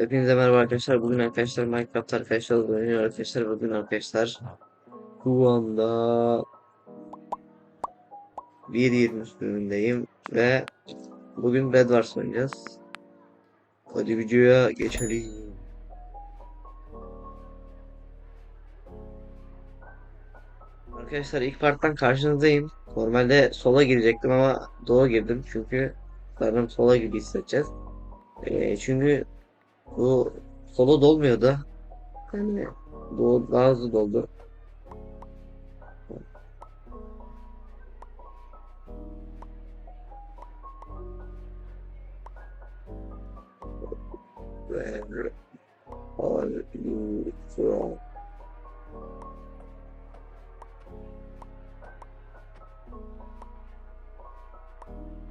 Hepinize merhaba arkadaşlar. Bugün arkadaşlar Minecraft arkadaşlar oynuyor arkadaşlar. Bugün arkadaşlar şu anda 1.20 bölümündeyim ve bugün Bed Wars oynayacağız. Hadi videoya geçelim. Arkadaşlar ilk parttan karşınızdayım. Normalde sola girecektim ama doğu girdim çünkü sanırım sola gibi hissedeceğiz. Ee, çünkü bu solo dolmuyordu. Yani doğu daha hızlı doldu.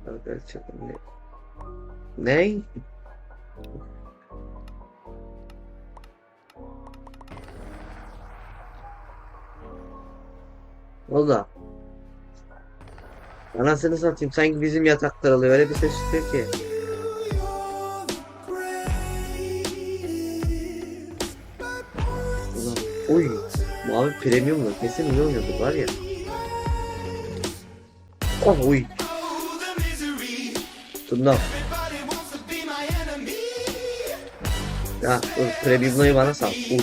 Arkadaşlar ne? Ne? O da. Anasını satayım sanki bizim yataklar alıyor öyle bir ses çıkıyor ki. Ulan, oy mavi premiumla kesin iyi oynuyordur var ya. Oh oy. Tunda. Ya dur bana sal. Uy.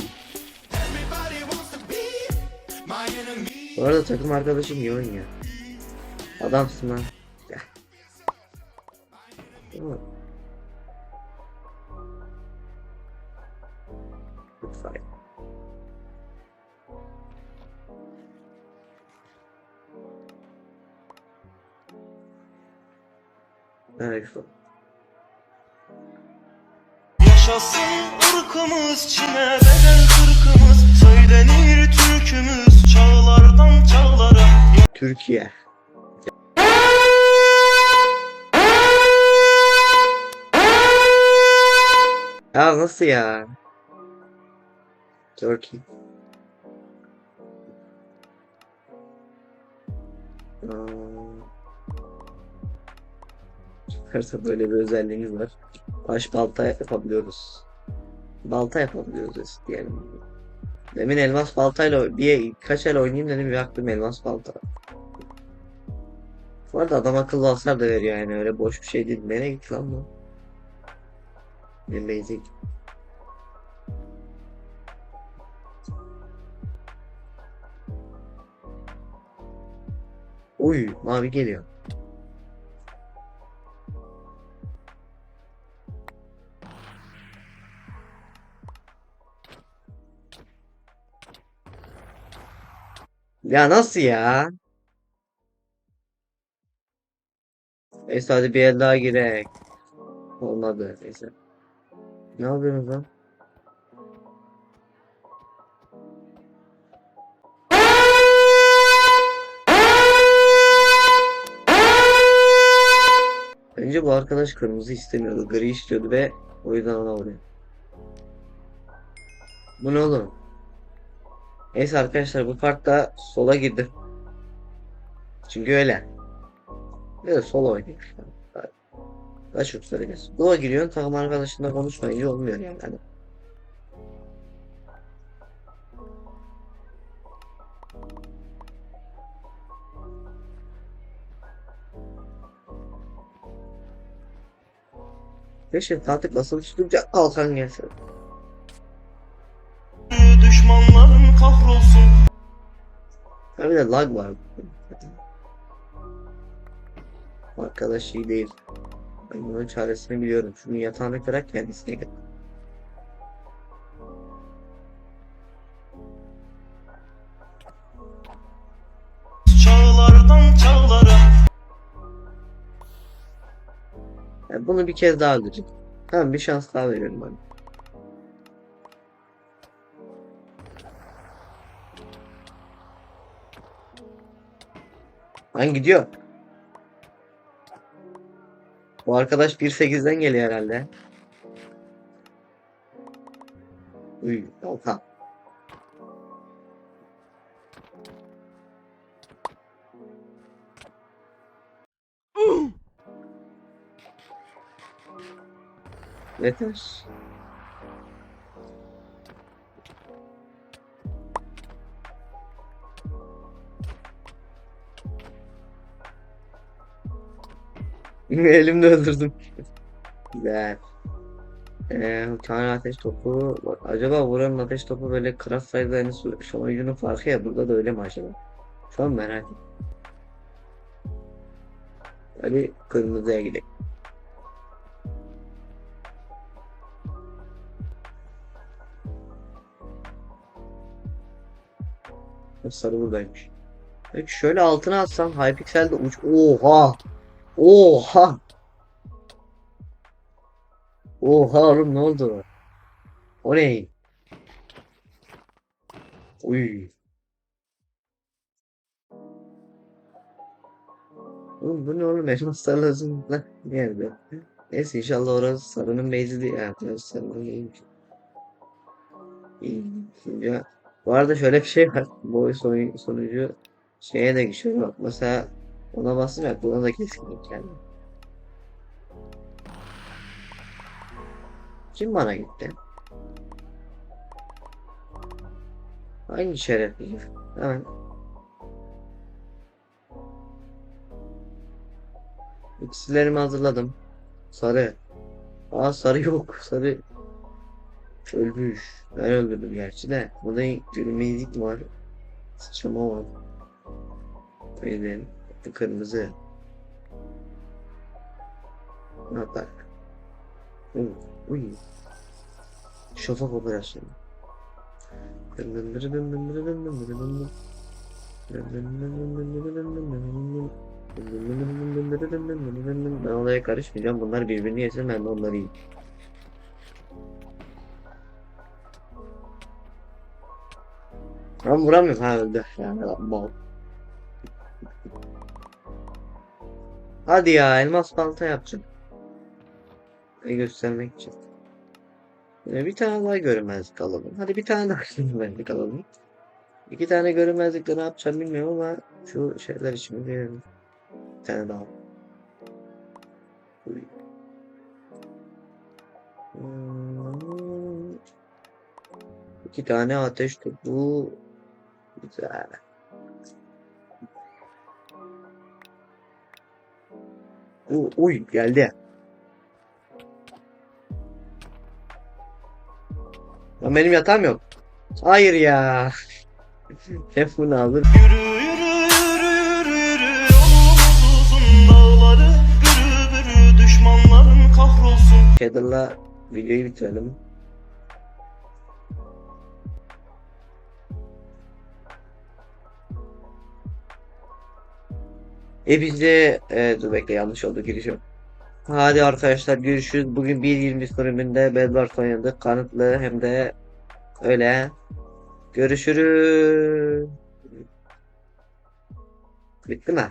Bu arada takım arkadaşım iyi oynuyor. Adamsın lan. Tamam. Lütfen. Evet. Yaşasın ırkımız Çin'e bedel kırkımız Söylenir türkümüz Türkiye. Ya nasıl ya? Turkey. Çıkarsa böyle bir özelliğimiz var. Baş balta yapabiliyoruz. Balta yapabiliyoruz diyelim. Demin elmas baltayla bir kaç el oynayayım dedim bir baktım elmas balta. Bu arada adam akıllı hasar da veriyor yani öyle boş bir şey değil. Nereye gitti lan bu? Ne. Uy mavi geliyor. Ya nasıl ya? Neyse hadi bir el daha girek. Olmadı neyse. Ne yapıyorsunuz lan? Bence bu arkadaş kırmızı istemiyordu. Gri istiyordu ve o yüzden ona vuruyor. Bu ne oğlum? Neyse arkadaşlar bu parkta sola girdim. Çünkü öyle. Bir de solo oynuyor. Daha, çok söyleyeceğiz. Doğa giriyorsun takım arkadaşınla konuşmayınca olmuyor yani. Hani Keşke tatil basılı tutunca kalkan gelse. Düşmanların kahrolsun Ha bir de lag var. Arkadaş iyi değil. Ben bunun çaresini biliyorum. Şunu yatağına kırak kendisine git. Çağlardan çağlara Yani bunu bir kez daha öldüreceğim. Tamam bir şans daha veriyorum bana. Lan gidiyor. Bu arkadaş 1.8'den geliyor herhalde. Uy, kalkan. Yeter. Elimle öldürdüm. Güzel. Ee, tane ateş topu. Bak, acaba buranın ateş topu böyle craft size hani sonucunun farkı ya. Burada da öyle mi acaba? Şu an merak ettim. Hadi kırmızıya gidelim. Sarı buradaymış. Peki şöyle altına atsam Hypixel'de uç. Oha! Oha! Oha oğlum ne oldu? O ne? Uy. Oğlum bu ne oğlum elmas tarlasında nerede? Neyse inşallah orası sarının base'i burası sarının. Şimdi bu arada şöyle bir şey var. Bu sonucu şeye de geçiyor. Mesela ona bastım ya buna da keskinlik geldi. Kim bana gitti? Hangi şerefli? Hemen. İkisilerimi hazırladım. Sarı. Aa sarı yok. Sarı ölmüş. Ben öldürdüm gerçi de. Burada gülmezlik var. Sıçrama var. Benim. Kırmızı. Ha bak. Uy. Uy. Operasyonu. Ben olaya karışmayacağım. Bunlar birbirini yesin ben de onları yiyeyim. Ben vuramıyorum ha öldü. Yani mal. Hadi ya elmas balta yapacağım. E, göstermek için. E, bir tane daha görünmezlik alalım. Hadi bir tane daha görünmezlik alalım. İki tane görünmezlikle ne yapacağım bilmiyorum ama şu şeyler için verelim. Bir tane daha. Hmm. İki tane ateş topu. Güzel. U- Uy geldi. Lan benim yatağım yok. Hayır ya. Hep bunu alır. Yürü yürü yürü yürü yürü Yolumuz uzun dağları Bürü bürü düşmanların kahrolsun Shader'la videoyu bitirelim. E biz de e, dur bekle yanlış oldu girişim. Hadi arkadaşlar görüşürüz. Bugün 1.20 bölümünde Bedwars oynadık. Kanıtlı hem de öyle. Görüşürüz. Bitti mi?